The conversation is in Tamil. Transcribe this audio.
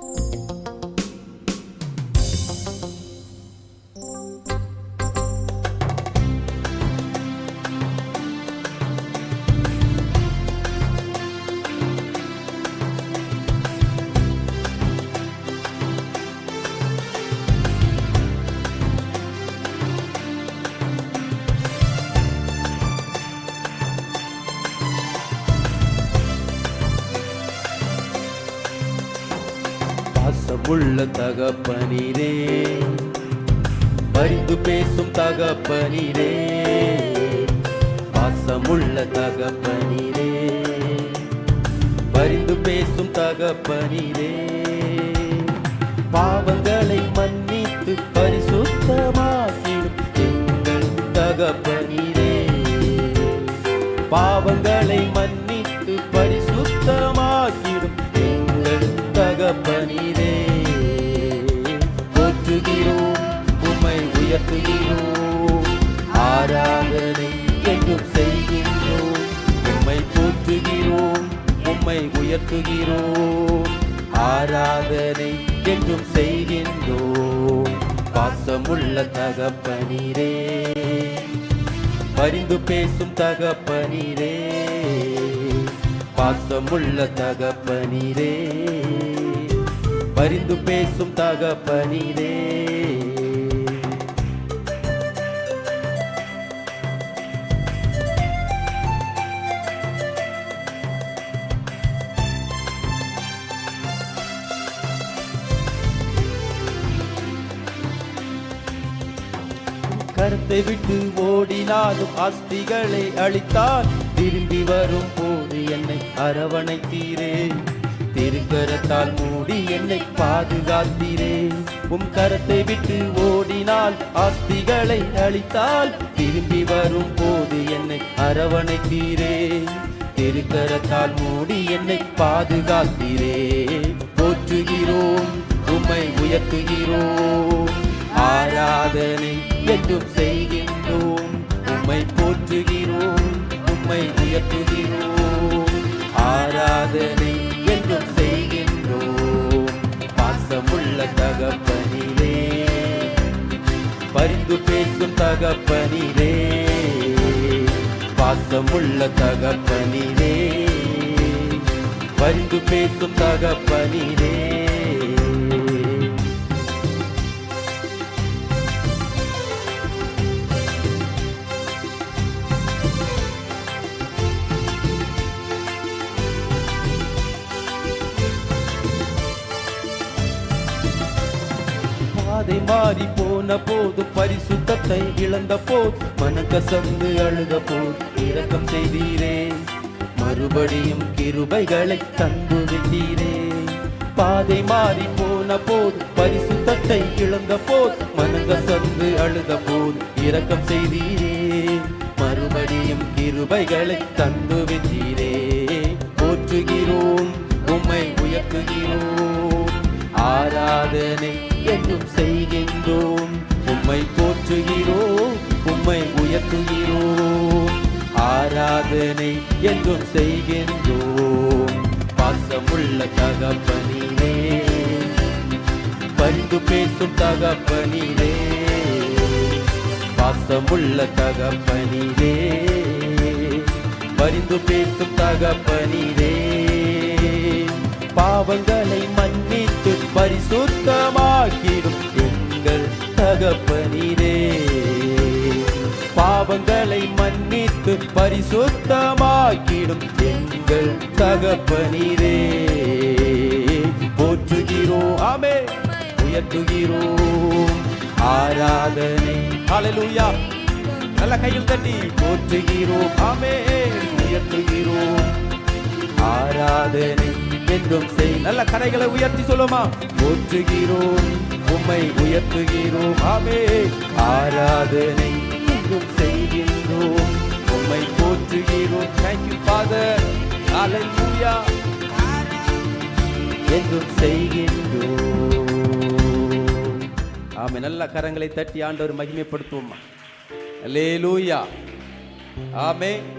Música உள்ள தகப்பனிரே. பரிந்து பேசும் தகப்பனிரே. பாசமுள்ள தகப்பனிரே. பரிந்து பேசும் தகப்பனிரே. பாவங்களை மன்னித்து பரிசுத்தமாக்கிடும் எங்கள் தகப்பனிரே. பாவங்களை மன்னித்து பரிசுத்தமாக்கிடும் உயர்த்துகிறோம் ஆராதனை என்றும் செய்கின்றோம். உம்மை போற்றுகிறோம் உம்மை உயர்த்துகிறோம். ஆராதனை என்றும் செய்கின்றோம். பாசமுள்ள தகப்பனிரே பரிந்து பேசும் தகப்பனிரே பாசமுள்ள தகப்பனிரே பரிந்து பேசும் தகப்பனிரே. கருத்தை விட்டு ஓடினாலும் ஆஸ்திகளை அளித்தால் திரும்பி வரும் போது என்னை அரவணைத்தீரே. திருக்கரத்தால் மூடி என்னை பாதுகாத்தீரே. உம் கரத்தை விட்டு ஓடினால் ஆஸ்திகளை அளித்தால் திரும்பி வரும் போது என்னை அரவணைத்தீரே. திருக்கரத்தால் மூடி என்னை பாதுகாத்தீரே. போற்றுகிறோம் உம்மை உயர்த்துகிறோம். ஆராதனை என்றும் செய்கின்றோம். உம்மை போற்றுகிறோம் உம்மை உயர்த்துகிறோம். ஆராதனை என்றும் செய்கின்றோம். பாசமுள்ள தகப்பனிலே பரிந்து பேசும் தகப்பனிலே பாசமுள்ள தகப்பனிலே பரிந்து பேசும் தகப்பனிலே மாறி போன போது பரிசுத்தத்தை இழந்த போது மனக்கசந்து அழுத போது இரக்கம் செய்தீரே. மறுபடியும் கிருபைகளை தந்து விட்டீரே. பாதை மாறி போன போது பரிசுத்தத்தை இழந்த போது மனங்கசந்து அழுத போது இரக்கம் செய்தீரே. மறுபடியும் கிருபைகளை தந்து விட்டீரே. போற்றுகிறோம் உம்மை உயர்த்துகிறோம். ஆராதனை என்றும் செய்கின்றோம் உம்மை போற்றுகிறோம் உம்மை உயர்த்துகிறோம் ஆராதனை என்றும் செய்கின்றோம் பாசமுள்ள தகப்பனிலே பரிந்து பேசும் தகப்பனிலே பாசமுள்ள தகப்பனிலே பரிந்து பேசும் தகப்பனிலே. பாவங்களை மன்னித்து பரிசுத்த பரிசுத்தமாக்கிடும் எங்கள் தகப்பனிரே பாவங்களை மன்னித்து பரிசுத்தமாக்கிடும் எங்கள் தகப்பனிரே போற்றுகிறோம் ஆமே. உயர்த்துகிறோம் ஆராதனை. அலலுயா நல்ல கையில் தட்டி போற்றுகிறோம் ஆமே. உயர்த்துகிறோம் ஆராதனை. என்றும் செய். நல்ல கரைகளை உயர்த்தி சொல்லுமா? போற்றுகிறோம் உம்மை உயர்த்துகிறோம். ஆமே ஆராதனை என்றும் செய்கின்றோம். உம்மை போற்றுகிறோம். தேங்க்யூ ஃபாதர் ஹalleluya என்றும் செய்கின்றோம். ஆமே நல்ல கரங்களை தட்டி ஆண்டவர் மகிமைப்படுத்துவோம் அல்லேலூயா ஆமே.